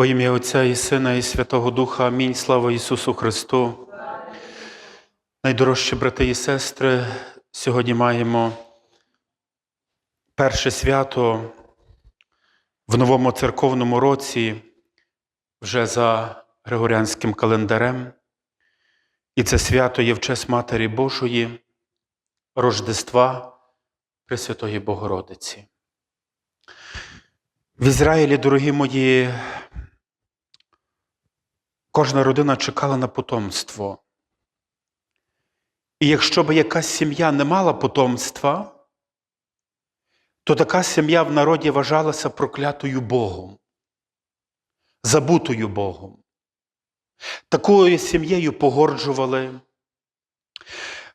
Во ім'я Отця і Сина, і Святого Духа. Амінь. Слава Ісусу Христу. Найдорожчі брати і сестри, сьогодні маємо перше свято в новому церковному році, вже за Григоріанським календарем. І це свято є в честь Матері Божої, Рождества Пресвятої Богородиці. В Ізраїлі, дорогі мої, кожна родина чекала на потомство. І якщо б якась сім'я не мала потомства, то така сім'я в народі вважалася проклятою Богом, забутою Богом. Такою сім'єю погорджували.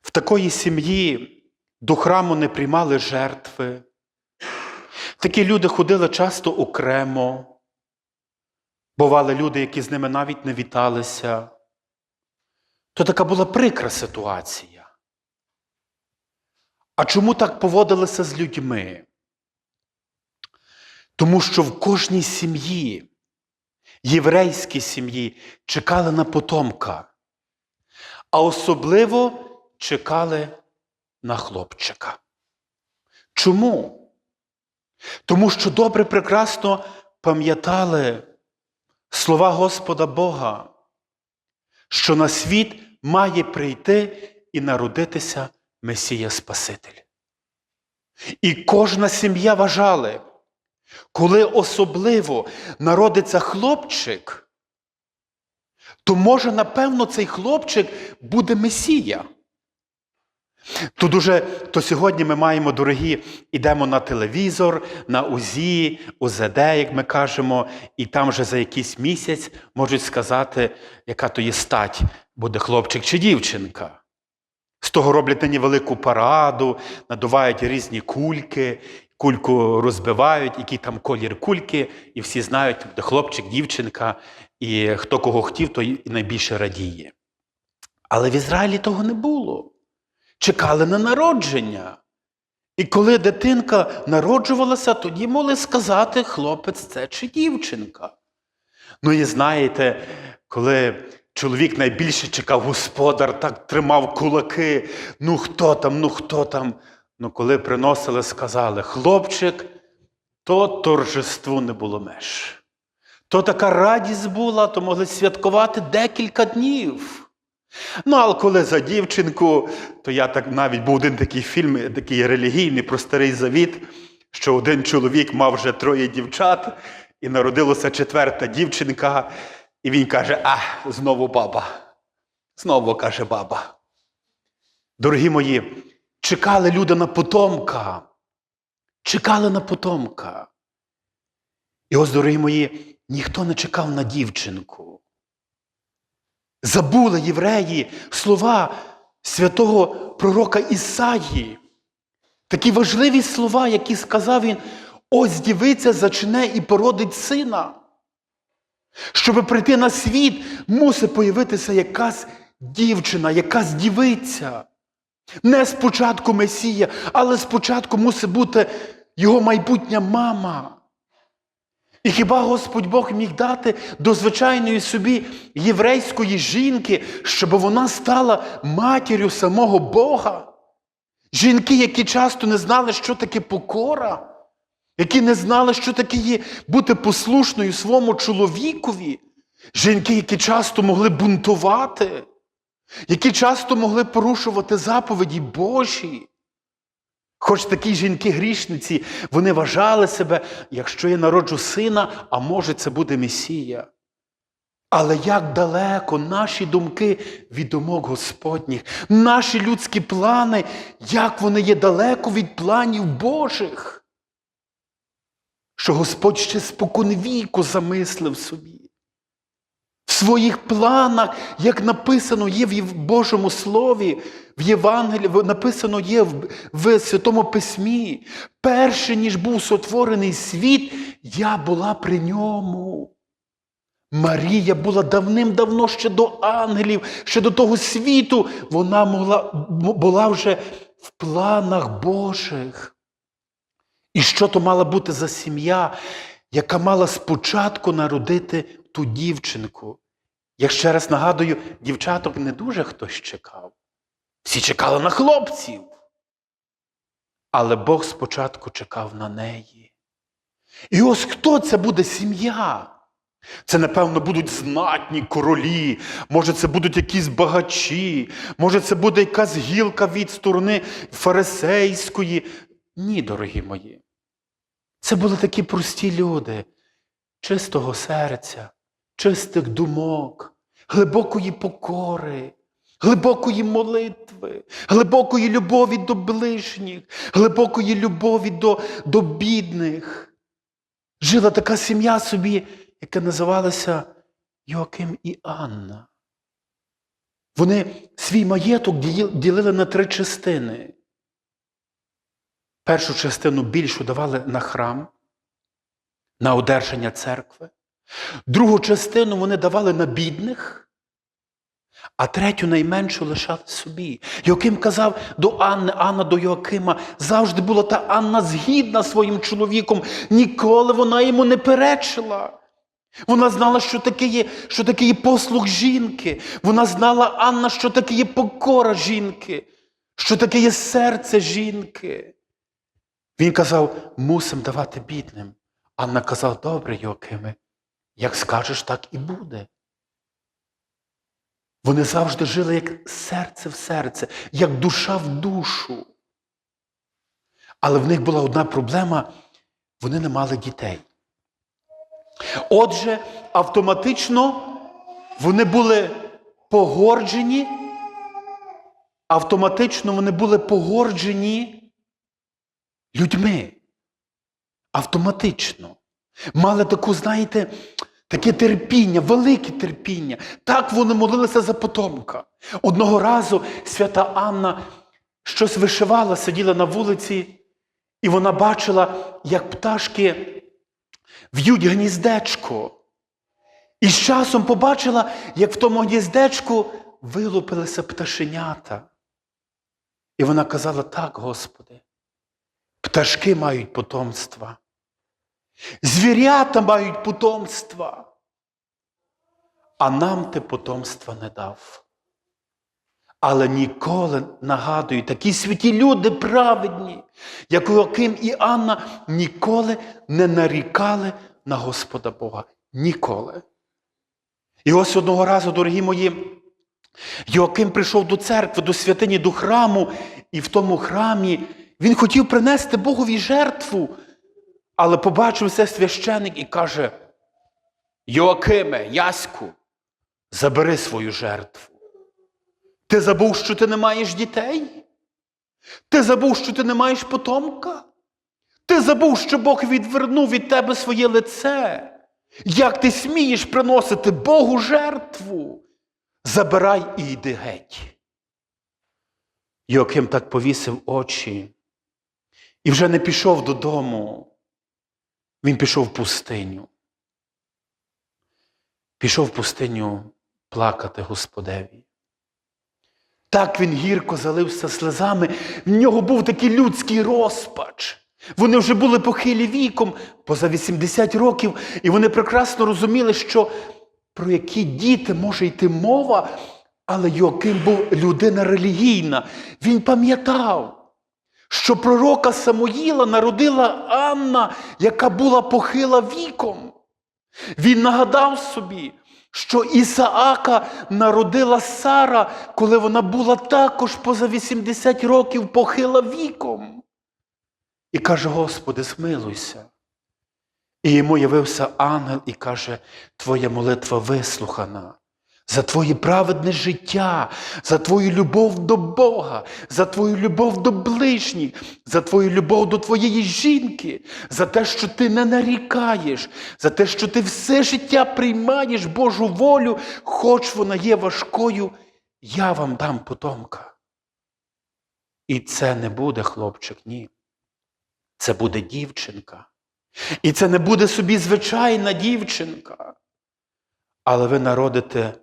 В такої сім'ї до храму не приймали жертви. Такі люди ходили часто окремо. Бували люди, які з ними навіть не віталися. То така була прикра ситуація. А чому так поводилися з людьми? Тому що в кожній сім'ї, єврейській сім'ї, чекали на потомка, а особливо чекали на хлопчика. Чому? Тому що добре прекрасно пам'ятали слова Господа Бога, що на світ має прийти і народитися Месія Спаситель. І кожна сім'я вважала, коли особливо народиться хлопчик, то може, напевно, цей хлопчик буде Месія. То дуже, то сьогодні ми маємо, дорогі, йдемо на телевізор, на УЗІ, УЗД, як ми кажемо, і там вже за якийсь місяць можуть сказати, яка то є стать, буде хлопчик чи дівчинка. З того роблять нині велику параду, надувають різні кульки, кульку розбивають, який там колір кульки, і всі знають, буде хлопчик, дівчинка, і хто кого хотів, той найбільше радіє. Але в Ізраїлі того не було чекали на народження. І коли дитинка народжувалася, тоді могли сказати, хлопець це чи дівчинка. Ну і знаєте, коли чоловік найбільше чекав, господар так тримав кулаки, ну хто там, ну хто там. Ну, коли приносили, сказали, хлопчик, то торжеству не було меж. То така радість була, то могли святкувати декілька днів. Ну, але коли за дівчинку, то я так навіть був один такий фільм, такий релігійний про старий завіт, що один чоловік мав вже троє дівчат, і народилася четверта дівчинка, і він каже: А, знову баба. Знову каже баба. Дорогі мої, чекали люди на потомка. Чекали на потомка. І ось, дорогі мої, ніхто не чекав на дівчинку. Забули євреї слова святого пророка Ісаї. Такі важливі слова, які сказав він: ось дівиця зачне і породить сина. Щоб прийти на світ, мусить появитися якась дівчина, якась дівиця. Не спочатку Месія, але спочатку мусить бути його майбутня мама. І хіба Господь Бог міг дати до звичайної собі єврейської жінки, щоб вона стала матір'ю самого Бога? Жінки, які часто не знали, що таке покора, які не знали, що таке є бути послушною своєму чоловікові, жінки, які часто могли бунтувати, які часто могли порушувати заповіді Божі. Хоч такі жінки-грішниці, вони вважали себе, якщо я народжу сина, а може це буде Месія. Але як далеко наші думки від думок Господніх, наші людські плани, як вони є далеко від планів Божих, що Господь ще споконвіку замислив собі. Своїх планах, як написано є в Божому Слові, в Євангелії, написано є в, в Святому Письмі, перше, ніж був сотворений світ, я була при ньому. Марія була давним-давно ще до ангелів, ще до того світу, вона могла, була вже в планах Божих. І що то мала бути за сім'я, яка мала спочатку народити ту дівчинку. Я ще раз нагадую, дівчаток не дуже хтось чекав. Всі чекали на хлопців. Але Бог спочатку чекав на неї. І ось хто це буде сім'я? Це, напевно, будуть знатні королі, може, це будуть якісь багачі, може, це буде якась гілка від сторони фарисейської. Ні, дорогі мої. Це були такі прості люди, чистого серця, чистих думок, глибокої покори, глибокої молитви, глибокої любові до ближніх, глибокої любові до, до бідних. Жила така сім'я собі, яка називалася Йоаким і Анна. Вони свій маєток ділили на три частини. Першу частину більшу давали на храм, на одержання церкви. Другу частину вони давали на бідних, а третю найменшу лишали собі. Йоаким казав до Анни, Анна до Йоакима, завжди була та Анна згідна своїм чоловіком, ніколи вона йому не перечила. Вона знала, що таке є, що таке є послуг жінки. Вона знала Анна, що таке є покора жінки, що таке є серце жінки. Він казав, мусим давати бідним. Анна казала, добре, Йоакиме, як скажеш, так і буде. Вони завжди жили як серце в серце, як душа в душу. Але в них була одна проблема вони не мали дітей. Отже, автоматично вони були погорджені, автоматично вони були погорджені людьми. Автоматично. Мали таку, знаєте, таке терпіння, велике терпіння. Так вони молилися за потомка. Одного разу свята Анна щось вишивала, сиділа на вулиці, і вона бачила, як пташки в'ють гніздечко. І з часом побачила, як в тому гніздечку вилупилися пташенята. І вона казала: так, Господи, пташки мають потомства, звірята мають потомства, а нам ти потомства не дав. Але ніколи нагадую, такі святі люди праведні, як Йоаким і Анна, ніколи не нарікали на Господа Бога. Ніколи. І ось одного разу, дорогі мої, Йоаким прийшов до церкви, до святині, до храму, і в тому храмі він хотів принести Богові жертву, але побачив це священик і каже: Йоакиме, Яську, забери свою жертву. Ти забув, що ти не маєш дітей? Ти забув, що ти не маєш потомка? Ти забув, що Бог відвернув від тебе своє лице. Як ти смієш приносити Богу жертву? Забирай і йди геть. Йоаким так повісив очі і вже не пішов додому. Він пішов в пустиню. Пішов в пустиню плакати Господеві. Так він гірко залився слезами, в нього був такий людський розпач. Вони вже були похилі віком, поза 80 років, і вони прекрасно розуміли, що про які діти може йти мова, але Йоаким був людина релігійна. Він пам'ятав, що пророка Самуїла народила Анна, яка була похила віком. Він нагадав собі, що Ісаака народила Сара, коли вона була також поза 80 років похила віком. І каже: Господи, змилуйся. І йому явився ангел і каже: Твоя молитва вислухана. За твоє праведне життя, за твою любов до Бога, за твою любов до ближніх, за твою любов до твоєї жінки, за те, що ти не нарікаєш, за те, що ти все життя приймаєш Божу волю, хоч вона є важкою, я вам дам потомка. І це не буде хлопчик, ні. Це буде дівчинка. І це не буде собі звичайна дівчинка. Але ви народите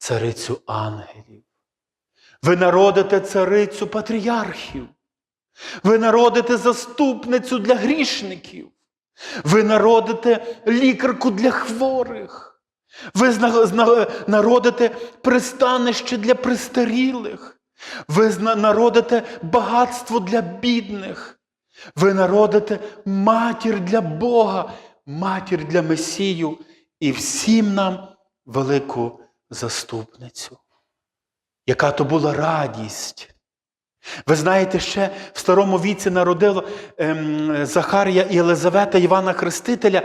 царицю ангелів. Ви народите царицю патріархів. Ви народите заступницю для грішників. Ви народите лікарку для хворих. Ви народите пристанище для престарілих. Ви народите багатство для бідних. Ви народите матір для Бога, матір для Месію і всім нам велику заступницю. Яка то була радість. Ви знаєте, ще в старому віці народило ем, Захарія і Єлизавета Івана Хрестителя,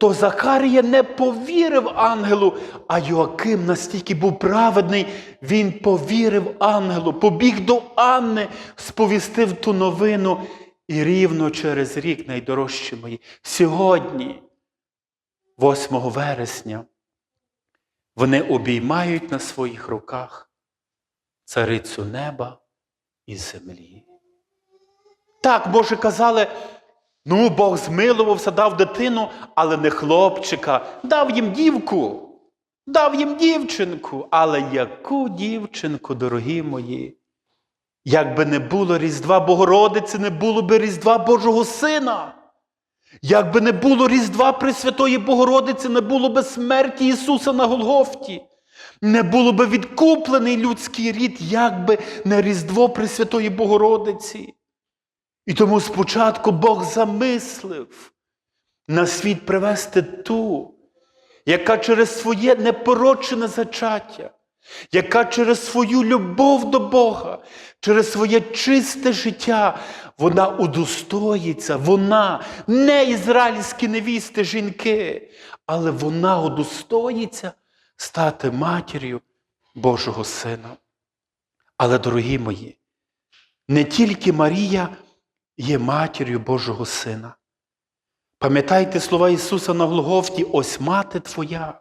то Захарія не повірив ангелу, а Йоаким настільки був праведний, він повірив ангелу, побіг до Анни, сповістив ту новину. І рівно через рік, найдорожчі мої, сьогодні, 8 вересня, вони обіймають на своїх руках царицю неба і землі. Так, може, казали, ну, Бог змилувався, дав дитину, але не хлопчика, дав їм дівку, дав їм дівчинку. Але яку дівчинку, дорогі мої? Якби не було Різдва Богородиці, не було би Різдва Божого Сина. Якби не було Різдва Пресвятої Богородиці, не було би смерті Ісуса на Голгофті. Не було би відкуплений людський рід, якби не Різдво Пресвятої Богородиці. І тому спочатку Бог замислив на світ привести ту, яка через своє непорочене зачаття, яка через свою любов до Бога, через своє чисте життя, вона удостоїться, вона не ізраїльські невісти жінки, але вона удостоїться стати матір'ю Божого Сина. Але, дорогі мої, не тільки Марія є матір'ю Божого Сина. Пам'ятайте слова Ісуса на Голгофті, ось мати Твоя.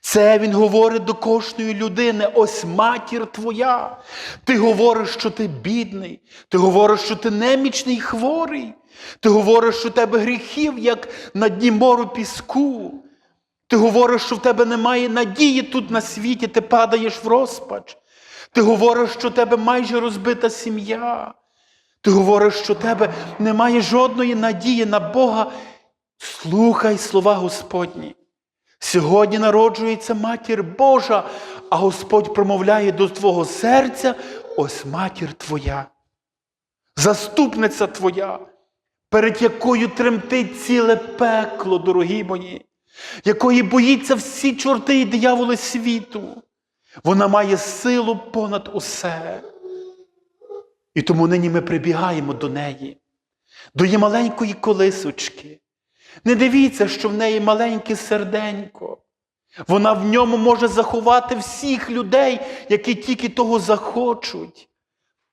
Це Він говорить до кожної людини, ось матір твоя. Ти говориш, що ти бідний, ти говориш, що ти немічний хворий. Ти говориш, що в тебе гріхів, як на дні мору піску. Ти говориш, що в тебе немає надії тут на світі, ти падаєш в розпач. Ти говориш, що в тебе майже розбита сім'я. Ти говориш, що в тебе немає жодної надії на Бога. Слухай слова Господні. Сьогодні народжується матір Божа, а Господь промовляє до твого серця, ось матір твоя, заступниця твоя, перед якою тремтить ціле пекло, дорогі мої, якої боїться всі чорти і дияволи світу. Вона має силу понад усе. І тому нині ми прибігаємо до неї, до її маленької колисочки. Не дивіться, що в неї маленьке серденько. Вона в ньому може заховати всіх людей, які тільки того захочуть.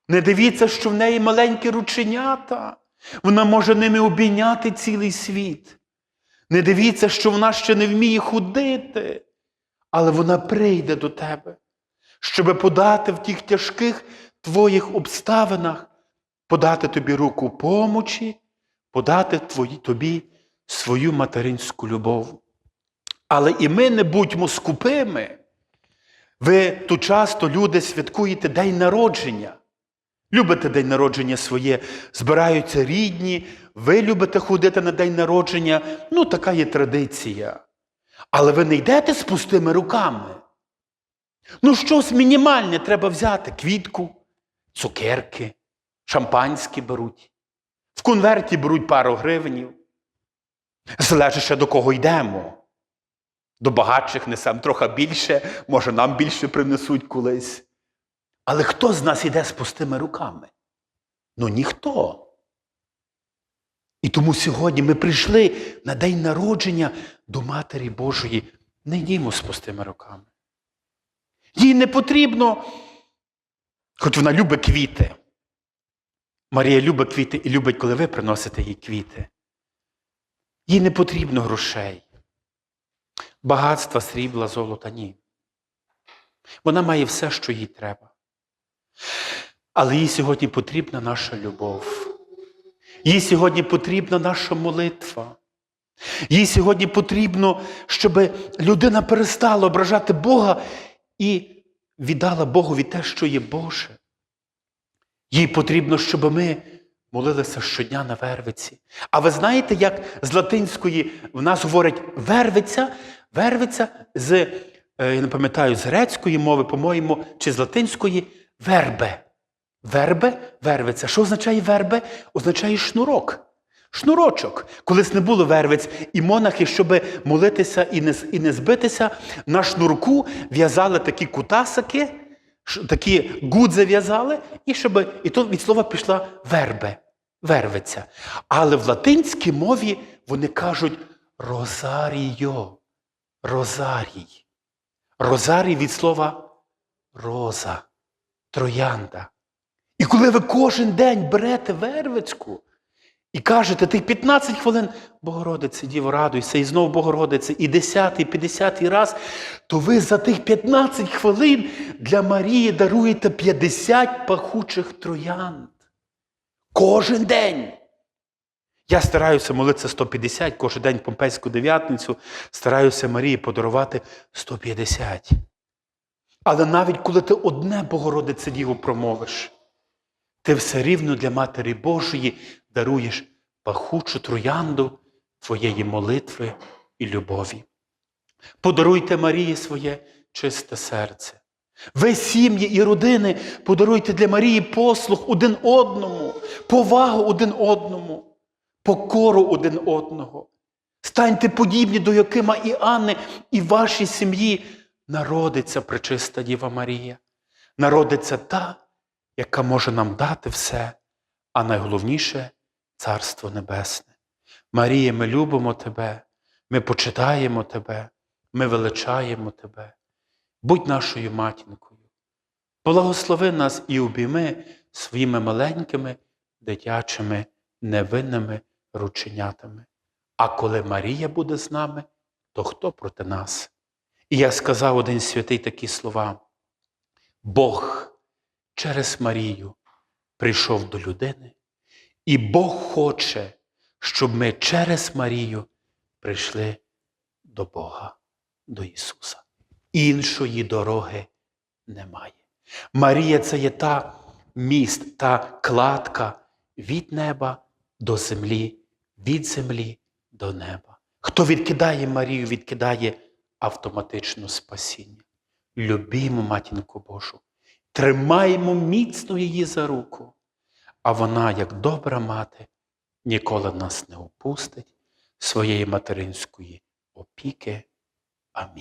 Не дивіться, що в неї маленькі рученята. Вона може ними обійняти цілий світ. Не дивіться, що вона ще не вміє ходити, але вона прийде до тебе, щоб подати в тих тяжких твоїх обставинах, подати тобі руку помочі, подати твої, тобі свою материнську любов. Але і ми не будьмо скупими. Ви тут часто, люди, святкуєте день народження. Любите день народження своє, збираються рідні, ви любите ходити на день народження. Ну, така є традиція. Але ви не йдете з пустими руками. Ну, щось мінімальне треба взяти: квітку, цукерки, шампанське беруть. В конверті беруть пару гривнів. Залежить ще до кого йдемо. До багатших несемо трохи більше, може, нам більше принесуть колись. Але хто з нас йде з пустими руками? Ну ніхто. І тому сьогодні ми прийшли на день народження до Матері Божої. Не йдімо з пустими руками. Їй не потрібно, хоч вона любить квіти. Марія любить квіти і любить, коли ви приносите їй квіти. Їй не потрібно грошей, багатства, срібла, золота ні. Вона має все, що їй треба. Але їй сьогодні потрібна наша любов. Їй сьогодні потрібна наша молитва. Їй сьогодні потрібно, щоб людина перестала ображати Бога і віддала Богові те, що є Боже. Їй потрібно, щоб ми молилися щодня на Вервиці. А ви знаєте, як з латинської в нас говорять вервиця, вервиця з, е, я не пам'ятаю, з грецької мови, по-моєму, чи з латинської вербе. Вербе, вервиця. Що означає вербе? Означає шнурок. Шнурочок. Колись не було вервиць, і монахи, щоб молитися і не, і не збитися, на шнурку в'язали такі кутасики, такі гудзи в'язали, і щоб і то від слова пішла вербе, вервиця. Але в латинській мові вони кажуть розаріо, розарій. Розарій від слова роза, троянда. І коли ви кожен день берете вервицьку і кажете, тих 15 хвилин, Богородице, Діво, радуйся, і знову Богородице, і 10, і 50 раз, то ви за тих 15 хвилин для Марії даруєте 50 пахучих троянд. Кожен день. Я стараюся молитися 150, кожен день Помпейську дев'ятницю, стараюся Марії подарувати 150. Але навіть коли ти одне Богородице Діво промовиш, ти все рівно для Матері Божої даруєш пахучу троянду твоєї молитви і любові. Подаруйте Марії своє чисте серце. Ви, сім'ї і родини, подаруйте для Марії послух один одному, повагу один одному, покору один одного. Станьте подібні до Якима і Анни, і вашій сім'ї народиться пречиста Діва Марія. Народиться та, яка може нам дати все, а найголовніше Царство Небесне. Марія, ми любимо Тебе, ми почитаємо Тебе, ми величаємо Тебе. Будь нашою матінкою. Благослови нас і обійми своїми маленькими, дитячими, невинними рученятами. А коли Марія буде з нами, то хто проти нас? І я сказав один святий такі слова: Бог через Марію прийшов до людини, і Бог хоче, щоб ми через Марію прийшли до Бога, до Ісуса. Іншої дороги немає. Марія це є та міст, та кладка від неба до землі, від землі до неба. Хто відкидає Марію, відкидає автоматично спасіння. Любімо матінку Божу, тримаємо міцно її за руку, а вона, як добра мати, ніколи нас не опустить своєї материнської опіки. Амінь.